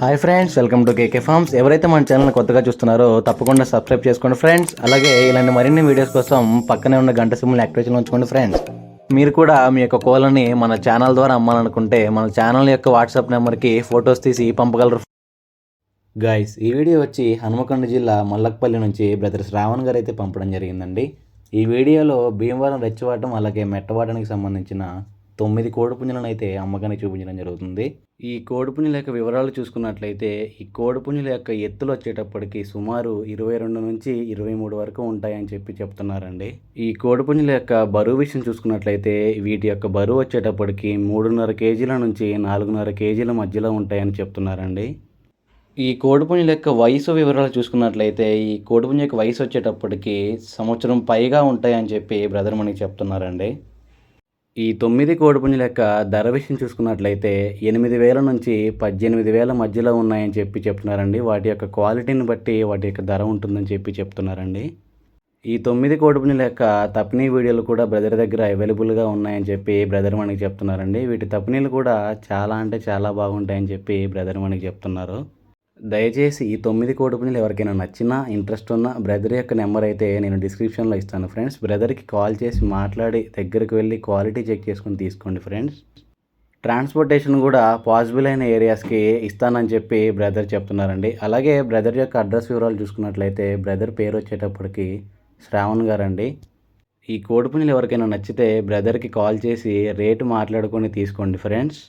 Hi friends welcome to KK farms ఎవరైతే మన channel కొత్తగా చూస్తున్నారో తప్పకుండా సబ్స్క్రైబ్ చేసుకోండి ఫ్రెండ్స్ అలాగే ఇలాంటి మరిన్ని వీడియోస్ కోసం పక్కనే ఉన్న గంట సిమ్ని యాక్టివేషన్ ఉంచుకోండి ఫ్రెండ్స్ మీరు కూడా మీ యొక్క కోళ్ళని మన ఛానల్ ద్వారా అమ్మాలనుకుంటే మన ఛానల్ యొక్క వాట్సాప్ నెంబర్కి ఫొటోస్ తీసి పంపగలరు. గాయస్ ఈ వీడియో వచ్చి హనుమకొండ జిల్లా మల్లక్పల్లి నుంచి బ్రదర్ శ్రావణ్ గారు అయితే పంపడం జరిగిందండి. ఈ వీడియోలో భీమవరం రెచ్చవాటం అలాగే మెట్టవాటానికి సంబంధించిన తొమ్మిది కోడిపుంజలను అయితే అమ్మకానికి చూపించడం జరుగుతుంది. ఈ కోడిపుంజుల యొక్క వివరాలు చూసుకున్నట్లయితే ఈ కోడిపుంజుల యొక్క ఎత్తులు వచ్చేటప్పటికి సుమారు ఇరవై రెండు నుంచి ఇరవై మూడు వరకు ఉంటాయని చెప్పి చెప్తున్నారండి. ఈ కోడిపుంజుల యొక్క బరువు విషయం చూసుకున్నట్లయితే వీటి యొక్క బరువు వచ్చేటప్పటికి మూడున్నర కేజీల నుంచి నాలుగున్నర కేజీల మధ్యలో ఉంటాయని చెప్తున్నారండి. ఈ కోడిపుంజుల యొక్క వయసు వివరాలు చూసుకున్నట్లయితే ఈ కోడిపుంజు యొక్క వయసు వచ్చేటప్పటికి సంవత్సరం పైగా ఉంటాయని చెప్పి బ్రదర్ మనకి చెప్తున్నారండి. ఈ తొమ్మిది కోడిపుంజుల యొక్క ధర విషయం చూసుకున్నట్లయితే ఎనిమిది వేల నుంచి పద్దెనిమిది వేల మధ్యలో ఉన్నాయని చెప్పి చెప్తున్నారండి. వాటి యొక్క క్వాలిటీని బట్టి వాటి యొక్క ధర ఉంటుందని చెప్పి చెప్తున్నారండి. ఈ తొమ్మిది కోడిపుంజుల యొక్క తప్పినీ వీడియోలు కూడా బ్రదర్ దగ్గర అవైలబుల్గా ఉన్నాయని చెప్పి బ్రదర్ మనకి చెప్తున్నారండి. వీటి తప్పినీలు కూడా చాలా అంటే చాలా బాగుంటాయని చెప్పి బ్రదర్ మనకి చెప్తున్నారు. దయచేసి ఈ తొమ్మిది కోడిపుంజులు ఎవరికైనా నచ్చినా ఇంట్రెస్ట్ ఉన్న బ్రదర్ యొక్క నెంబర్ అయితే నేను డిస్క్రిప్షన్లో ఇస్తాను ఫ్రెండ్స్. బ్రదర్కి కాల్ చేసి మాట్లాడి దగ్గరికి వెళ్ళి క్వాలిటీ చెక్ చేసుకొని తీసుకోండి ఫ్రెండ్స్. ట్రాన్స్పోర్టేషన్ కూడా పాసిబుల్ అయిన ఏరియాస్కి ఇస్తానని చెప్పి బ్రదర్ చెప్తున్నారండి. అలాగే బ్రదర్ యొక్క అడ్రస్ వివరాలు చూసుకున్నట్లయితే బ్రదర్ పేరు వచ్చేటప్పటికి శ్రావణ్ గారండి. ఈ కోడిపుంజులు ఎవరికైనా నచ్చితే బ్రదర్కి కాల్ చేసి రేటు మాట్లాడుకొని తీసుకోండి ఫ్రెండ్స్.